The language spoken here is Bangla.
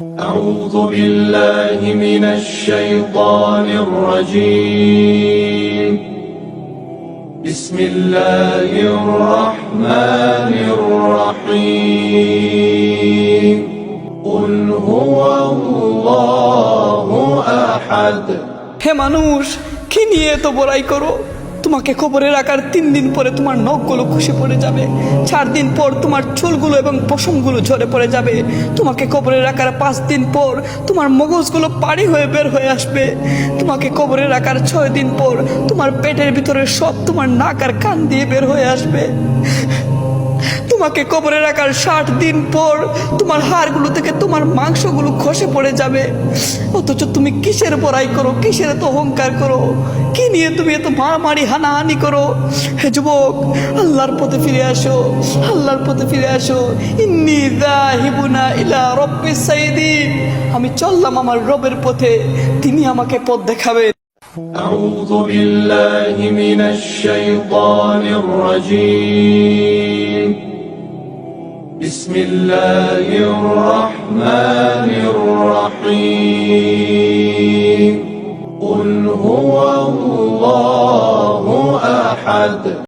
أعوذ بالله من الشيطان الرجيم بسم الله الرحمن الرحيم قل هو الله أحد হে মানুষ কি নিয়ে এত বড়াই করো তোমাকে খবরে রাখার তিন দিন পরে তোমার নখগুলো খুশি পড়ে যাবে। চার দিন পর তোমার চুলগুলো এবং পশমগুলো ঝরে পড়ে যাবে। তোমাকে কবরে রাখার পাঁচ দিন পর তোমার মগজগুলো পাড়ি হয়ে বের হয়ে আসবে। তোমাকে কবরে রাখার ছয় দিন পর তোমার পেটের ভিতরে সব তোমার নাক আর কান দিয়ে বের হয়ে আসবে। তোমাকে কবরে রাখার ষাট দিন পর তোমার হাড়গুলো থেকে তোমার মাংসগুলো খসে পড়ে যাবে অথচ তুমি কিসের বড়াই করো কিসের এত অহংকার করো কি নিয়ে তুমি এত মারামারি হানাহানি করো হে যুবক আল্লাহর পথে ফিরে আসো আল্লাহর পথে ফিরে আসো ইন্নি দাহিবুনা ইলা রব্বিস সাইদিন আমি চললাম আমার রবের পথে তিনি আমাকে পথ দেখাবেন أعوذ بالله من الشيطان الرجيم بسم الله الرحمن الرحيم. قل هو الله أحد.